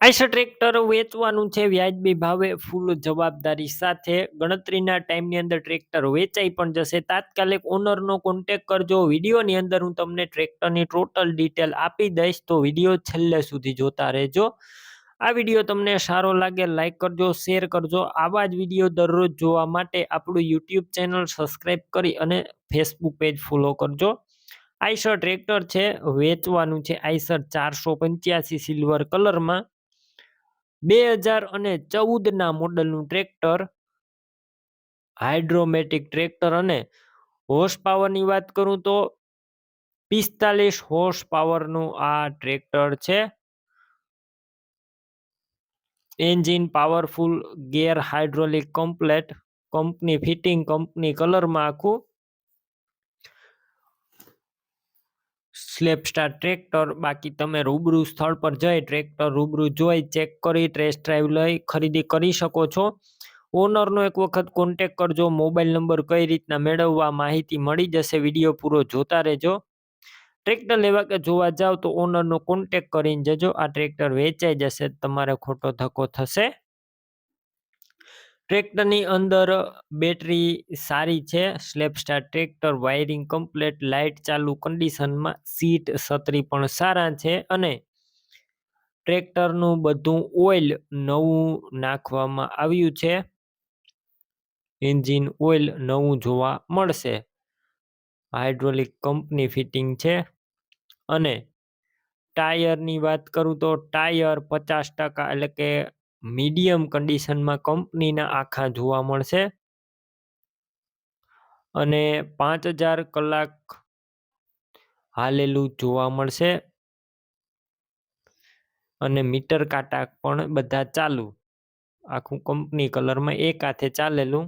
Eicher tractor વેચવાનું છે, વ્યાજબી ભાવે ફૂલ જવાબદારી સાથે. ગણતરીના ટાઈમની અંદર ટ્રેક્ટર વેચાઈ પણ જશે. તાત્કાલિક ઓનરનો કોન્ટેક કરજો. વિડીયોની અંદર હું તમને ટ્રેક્ટરની ટોટલ ડિટેલ આપી દઈશ, તો વીડિયો છેલ્લે સુધી જોતા રહેજો. આ વીડિયો તમને સારો લાગે લાઇક કરજો, શેર કરજો. આવા જ વીડિયો દરરોજ જોવા માટે આપણું યુટ્યુબ ચેનલ સબસ્ક્રાઈબ કરી અને ફેસબુક પેજ ફોલો કરજો. આઈસર ટ્રેક્ટર છે, વેચવાનું છે આઈસર ચારસો પંચ્યાસી સિલ્વર કલરમાં. બે હજાર અને ચૌદના મોડલનું ટ્રેક્ટર, હાઇડ્રોમેટિક ટ્રેક્ટર અને હોર્સ પાવરની વાત કરું તો પિસ્તાલીસ હોર્સ પાવરનું આ ટ્રેક્ટર છે. Engine powerful gear hydraulic complete company fitting company કલરમાં આખું સ્લેપ સ્ટાર ટ્રેક્ટર, બાકી તમે રૂબરૂ સ્થળ પર જઈ ટ્રેક્ટર રૂબરૂ જોઈ, ચેક કરી, ટેસ્ટ ડ્રાઈવ લઈ, ખરીદી કરી શકો છો. ઓનરનો એક વખત કોન્ટેક કરજો, મોબાઈલ નંબર કઈ રીતના મેળવવા, માહિતી મળી જશે, વીડિયો પૂરો જોતા રહેજો. ટ્રેક્ટર લેવા કે જોવા જાવ તો ઓનરનો કોન્ટેક કરીને જજો, આ ટ્રેક્ટર વેચાઈ જશે, તમારે ખોટો ધક્કો થશે. ટ્રેક્ટરની અંદર બેટરી સારી છે slap star tractor, wiring complete, light ચાલુ કન્ડિશનમાં, સીટ છત્રી પણ સારા છે અને ટ્રેક્ટરનું બધું ઓઇલ નવું નાખવામાં આવ્યું છે. એન્જિન ઓઇલ નવું જોવા મળશે. હાઇડ્રોલિક કંપની ફિટિંગ છે અને ટાયરની વાત કરું તો ટાયર પચાસ ટકા એટલે કે મીડિયમ કન્ડિશનમાં કંપનીના આખા જોવા મળશે. અને પાંચ હજાર કલાક હાલેલું જોવા મળશે. અને મીટર કાંટા પણ બધા ચાલુ. આખું કંપની કલરમાં એક હાથે ચાલેલું.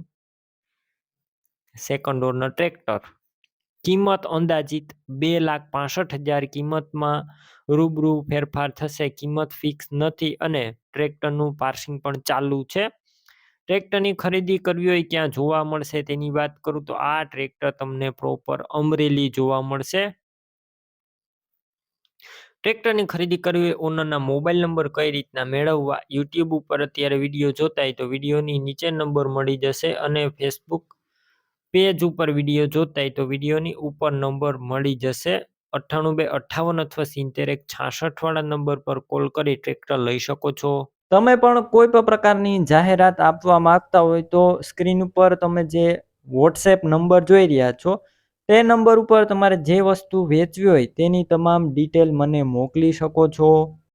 Second owner tractor. કિંમત અંદાજિત બે લાખ પાસઠ હજાર કિંમતમાં રૂબરૂ ફેરફાર થશે. કિંમત ફિક્સ નથી અને ટ્રેક્ટરનું પાર્સિંગ પણ ચાલુ છે. ટ્રેક્ટરની ખરીદી કરવી હોય ક્યાં જોવા મળશે તેની વાત કરું તો આ ટ્રેક્ટર તમને પ્રોપર અમરેલી જોવા મળશે. ટ્રેક્ટરની ખરીદી કરવી ઓનરના મોબાઈલ નંબર કઈ રીતના મેળવવા, યુટ્યુબ ઉપર અત્યારે વીડિયો જોતા હોય તો વિડીયોની નીચે નંબર મળી જશે અને ફેસબુક પેજ ઉપર વીડિયો જોતા હોય તો વિડીયોની ઉપર નંબર મળી જશે. અઠ્ઠાણું બે અઠ્ઠાવન અથવા સિત્તેર એક છાસઠ વાળા નંબર પર કોલ કરી ટ્રેક્ટર લઈ શકો છો. તમે પણ કોઈ પણ પ્રકારની જાહેરાત આપવા માંગતા હોય તો સ્ક્રીન ઉપર તમે જે વોટ્સએપ નંબર જોઈ રહ્યા છો, તે નંબર ઉપર તમારે જે વસ્તુ વેચવી હોય તેની તમામ ડિટેલ મને મોકલી શકો છો.